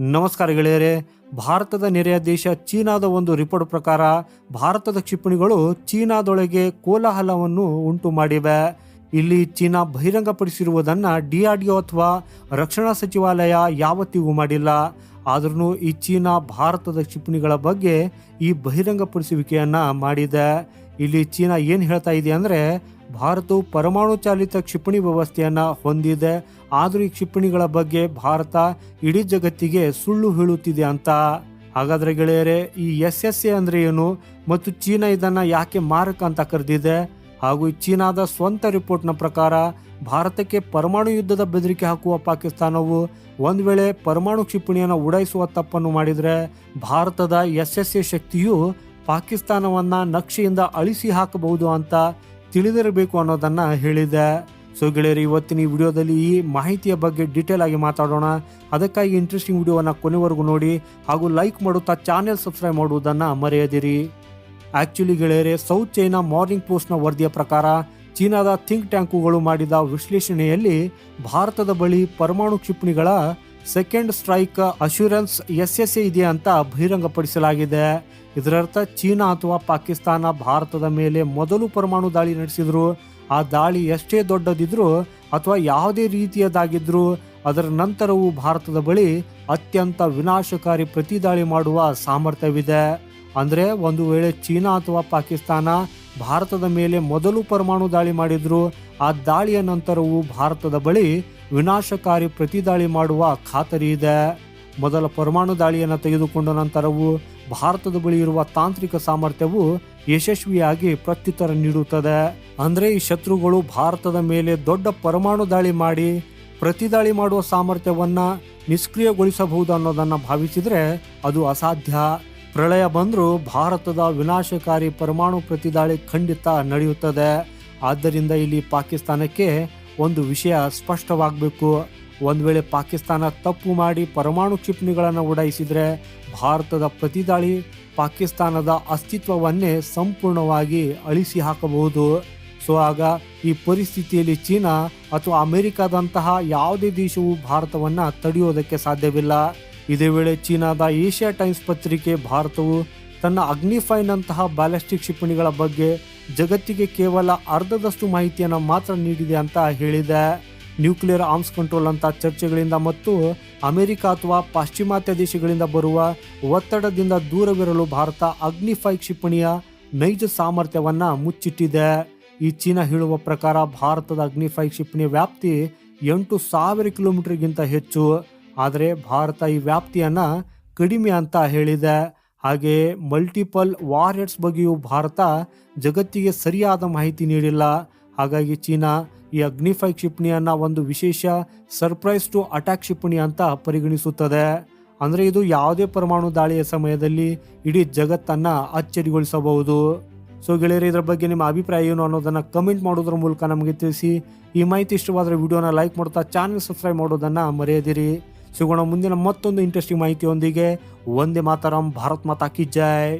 ನಮಸ್ಕಾರ ಗೆಳೆಯರೇ. ಭಾರತದ ನೆರೆಯ ದೇಶ ಚೀನಾದ ಒಂದು ರಿಪೋರ್ಟ್ ಪ್ರಕಾರ ಭಾರತದ ಕ್ಷಿಪಣಿಗಳು ಚೀನಾದೊಳಗೆ ಕೋಲಾಹಲವನ್ನು ಉಂಟು ಮಾಡಿವೆ. ಇಲ್ಲಿ ಚೀನಾ ಬಹಿರಂಗಪಡಿಸಿರುವುದನ್ನ ಡಿಆರ್ಡಿಒ ಅಥವಾ ರಕ್ಷಣಾ ಸಚಿವಾಲಯ ಯಾವತ್ತಿಗೂ ಮಾಡಿಲ್ಲ. ಆದ್ರೂ ಈ ಚೀನಾ ಭಾರತದ ಕ್ಷಿಪಣಿಗಳ ಬಗ್ಗೆ ಈ ಬಹಿರಂಗಪಡಿಸುವಿಕೆಯನ್ನ ಮಾಡಿದೆ. ಇಲ್ಲಿ ಚೀನಾ ಏನು ಹೇಳ್ತಾ ಇದೆ ಅಂದ್ರೆ ಭಾರತವು ಪರಮಾಣು ಚಾಲಿತ ಕ್ಷಿಪಣಿ ವ್ಯವಸ್ಥೆಯನ್ನು ಹೊಂದಿದೆ. ಆದರೂ ಈ ಕ್ಷಿಪಣಿಗಳ ಬಗ್ಗೆ ಭಾರತ ಇಡೀ ಜಗತ್ತಿಗೆ ಸುಳ್ಳು ಹೇಳುತ್ತಿದೆ ಅಂತ. ಹಾಗಾದ್ರೆ ಗೆಳೆಯರೆ, ಈ ಎಸ್ ಎಸ್ ಎ ಅಂದ್ರೆ ಏನು? ಮತ್ತು ಚೀನಾ ಇದನ್ನ ಯಾಕೆ ಮಾರಕ ಅಂತ ಕರೆದಿದೆ? ಹಾಗೂ ಈ ಚೀನಾದ ಸ್ವಂತ ರಿಪೋರ್ಟ್ನ ಪ್ರಕಾರ ಭಾರತಕ್ಕೆ ಪರಮಾಣು ಯುದ್ಧದ ಬೆದರಿಕೆ ಹಾಕುವ ಪಾಕಿಸ್ತಾನವು ಒಂದು ವೇಳೆ ಪರಮಾಣು ಕ್ಷಿಪಣಿಯನ್ನು ಉಡಾಯಿಸುವ ತಪ್ಪನ್ನು ಮಾಡಿದರೆ ಭಾರತದ ಎಸ್ ಎಸ್ ಎ ಶಕ್ತಿಯು ಪಾಕಿಸ್ತಾನವನ್ನ ನಕ್ಷೆಯಿಂದ ಅಳಿಸಿ ಹಾಕಬಹುದು ಅಂತ ತಿಳಿದಿರಬೇಕು ಅನ್ನೋದನ್ನು ಹೇಳಿದೆ ಸೊ ಗೆಳೆಯರು, ಇವತ್ತಿನ ಈ ವಿಡಿಯೋದಲ್ಲಿ ಈ ಮಾಹಿತಿಯ ಬಗ್ಗೆ ಡೀಟೇಲ್ ಆಗಿ ಮಾತಾಡೋಣ. ಅದಕ್ಕಾಗಿ ಇಂಟ್ರೆಸ್ಟಿಂಗ್ ವಿಡಿಯೋವನ್ನು ಕೊನೆವರೆಗೂ ನೋಡಿ ಹಾಗೂ ಲೈಕ್ ಮಾಡುತ್ತಾ ಚಾನೆಲ್ ಸಬ್ಸ್ಕ್ರೈಬ್ ಮಾಡುವುದನ್ನು ಮರೆಯದಿರಿ. ಆ್ಯಕ್ಚುಲಿ ಗೆಳೆಯರೆ ಸೌತ್ ಚೈನಾ ಮಾರ್ನಿಂಗ್ ಪೋಸ್ಟ್ನ ವರದಿಯ ಪ್ರಕಾರ ಚೀನಾದ ಥಿಂಕ್ ಟ್ಯಾಂಕುಗಳು ಮಾಡಿದ ವಿಶ್ಲೇಷಣೆಯಲ್ಲಿ ಭಾರತದ ಬಳಿ ಪರಮಾಣು ಕ್ಷಿಪಣಿಗಳ second strike assurance S S A ಇದೆ ಅಂತ ಬಹಿರಂಗಪಡಿಸಲಾಗಿದೆ. ಇದರರ್ಥ ಚೀನಾ ಅಥವಾ ಪಾಕಿಸ್ತಾನ ಭಾರತದ ಮೇಲೆ ಮೊದಲು ಪರಮಾಣು ದಾಳಿ ನಡೆಸಿದ್ರು. ಆ ದಾಳಿ ಎಷ್ಟೇ ದೊಡ್ಡದಿದ್ರೂ ಅಥವಾ ಯಾವುದೇ ರೀತಿಯದಾಗಿದ್ರು ಅದರ ನಂತರವೂ ಭಾರತದ ಬಳಿ ಅತ್ಯಂತ ವಿನಾಶಕಾರಿ ಪ್ರತಿದಾಳಿ ಮಾಡುವ ಸಾಮರ್ಥ್ಯವಿದೆ. ಅಂದ್ರೆ ಒಂದು ವೇಳೆ ಚೀನಾ ಅಥವಾ ಪಾಕಿಸ್ತಾನ ಭಾರತದ ಮೇಲೆ ಮೊದಲು ಪರಮಾಣು ದಾಳಿ ಮಾಡಿದ್ರು, ಆ ದಾಳಿಯ ನಂತರವೂ ಭಾರತದ ಬಳಿ ವಿನಾಶಕಾರಿ ಪ್ರತಿದಾಳಿ ಮಾಡುವ ಖಾತರಿ ಇದೆ. ಮೊದಲ ಪರಮಾಣು ದಾಳಿಯನ್ನು ತೆಗೆದುಕೊಂಡ ನಂತರವೂ ಭಾರತದ ಬಳಿ ಇರುವ ತಾಂತ್ರಿಕ ಸಾಮರ್ಥ್ಯವು ಯಶಸ್ವಿಯಾಗಿ ಪ್ರತ್ಯುತ್ತರ ನೀಡುತ್ತದೆ. ಅಂದರೆ ಈ ಶತ್ರುಗಳು ಭಾರತದ ಮೇಲೆ ದೊಡ್ಡ ಪರಮಾಣು ದಾಳಿ ಮಾಡಿ ಪ್ರತಿದಾಳಿ ಮಾಡುವ ಸಾಮರ್ಥ್ಯವನ್ನ ನಿಷ್ಕ್ರಿಯಗೊಳಿಸಬಹುದು ಅನ್ನೋದನ್ನು ಭಾವಿಸಿದರೆ ಅದು ಅಸಾಧ್ಯ. ಪ್ರಳಯ ಬಂದರೂ ಭಾರತದ ವಿನಾಶಕಾರಿ ಪರಮಾಣು ಪ್ರತಿದಾಳಿ ಖಂಡಿತ ನಡೆಯುತ್ತದೆ. ಆದ್ದರಿಂದ ಇಲ್ಲಿ ಪಾಕಿಸ್ತಾನಕ್ಕೆ ಒಂದು ವಿಷಯ ಸ್ಪಷ್ಟವಾಗಬೇಕು. ಒಂದು ವೇಳೆ ಪಾಕಿಸ್ತಾನ ತಪ್ಪು ಮಾಡಿ ಪರಮಾಣು ಕ್ಷಿಪಣಿಗಳನ್ನು ಉಡಾಯಿಸಿದರೆ ಭಾರತದ ಪ್ರತಿದಾಳಿ ಪಾಕಿಸ್ತಾನದ ಅಸ್ತಿತ್ವವನ್ನೇ ಸಂಪೂರ್ಣವಾಗಿ ಅಳಿಸಿ ಹಾಕಬಹುದು. ಸೊ, ಆಗ ಈ ಪರಿಸ್ಥಿತಿಯಲ್ಲಿ ಚೀನಾ ಅಥವಾ ಅಮೆರಿಕಾದಂತಹ ಯಾವುದೇ ದೇಶವು ಭಾರತವನ್ನು ತಡೆಯೋದಕ್ಕೆ ಸಾಧ್ಯವಿಲ್ಲ. ಇದೇ ವೇಳೆ ಚೀನಾದ ಏಷ್ಯಾ ಟೈಮ್ಸ್ ಪತ್ರಿಕೆ ಭಾರತವು ತನ್ನ ಅಗ್ನಿಫೈನಂತಹ ಬ್ಯಾಲಿಸ್ಟಿಕ್ ಕ್ಷಿಪಣಿಗಳ ಬಗ್ಗೆ ಜಗತ್ತಿಗೆ ಕೇವಲ ಅರ್ಧದಷ್ಟು ಮಾಹಿತಿಯನ್ನು ಮಾತ್ರ ನೀಡಿದೆ ಅಂತ ಹೇಳಿದೆ. ನ್ಯೂಕ್ಲಿಯರ್ ಆರ್ಮ್ಸ್ ಕಂಟ್ರೋಲ್ ಅಂತ ಚರ್ಚೆಗಳಿಂದ ಮತ್ತು ಅಮೆರಿಕ ಅಥವಾ ಪಾಶ್ಚಿಮಾತ್ಯ ದೇಶಗಳಿಂದ ಬರುವ ಒತ್ತಡದಿಂದ ದೂರವಿರಲು ಭಾರತ ಅಗ್ನಿಫೈ ಕ್ಷಿಪಣಿಯ ನೈಜ ಸಾಮರ್ಥ್ಯವನ್ನ ಮುಚ್ಚಿಟ್ಟಿದೆ. ಈ ಚೀನಾ ಹೇಳುವ ಪ್ರಕಾರ ಭಾರತದ ಅಗ್ನಿಫೈ ಕ್ಷಿಪಣಿಯ ವ್ಯಾಪ್ತಿ ಎಂಟು ಸಾವಿರ ಕಿಲೋಮೀಟರ್ಗಿಂತ ಹೆಚ್ಚು. ಆದರೆ ಭಾರತ ಈ ವ್ಯಾಪ್ತಿಯನ್ನ ಕಡಿಮೆ ಅಂತ ಹೇಳಿದೆ. ಹಾಗೆ ಮಲ್ಟಿಪಲ್ ವಾರಿಯರ್ಸ್ ಬಗ್ಗೆಯೂ ಭಾರತ ಜಗತ್ತಿಗೆ ಸರಿಯಾದ ಮಾಹಿತಿ ನೀಡಿಲ್ಲ. ಹಾಗಾಗಿ ಚೀನಾ ಈ ಅಗ್ನಿಫೈ ಕ್ಷಿಪಣಿಯನ್ನು ಒಂದು ವಿಶೇಷ ಸರ್ಪ್ರೈಸ್ ಟು ಅಟ್ಯಾಕ್ ಕ್ಷಿಪಣಿ ಅಂತ ಪರಿಗಣಿಸುತ್ತದೆ. ಅಂದರೆ ಇದು ಯಾವುದೇ ಪರಮಾಣು ದಾಳಿಯ ಸಮಯದಲ್ಲಿ ಇಡೀ ಜಗತ್ತನ್ನು ಅಚ್ಚರಿಗೊಳಿಸಬಹುದು. ಸೊ ಗೆಳೆಯರು, ಇದರ ಬಗ್ಗೆ ನಿಮ್ಮ ಅಭಿಪ್ರಾಯ ಏನು ಅನ್ನೋದನ್ನು ಕಮೆಂಟ್ ಮಾಡೋದ್ರ ಮೂಲಕ ನಮಗೆ ತಿಳಿಸಿ. ಈ ಮಾಹಿತಿ ಇಷ್ಟವಾದರೆ ವಿಡಿಯೋನ ಲೈಕ್ ಮಾಡ್ತಾ ಚಾನಲ್ ಸಬ್ಸ್ಕ್ರೈಬ್ ಮಾಡೋದನ್ನು ಮರೆಯದಿರಿ. ಸಿಗೋಣ ಮುಂದಿನ ಮತ್ತೊಂದು ಇಂಟ್ರೆಸ್ಟಿಂಗ್ ಮಾಹಿತಿಯೊಂದಿಗೆ. ಒಂದೇ ಮಾತಾರಾಮ್ ಭಾರತ್ ಮಾತಾ ಕಿ ಜೈ.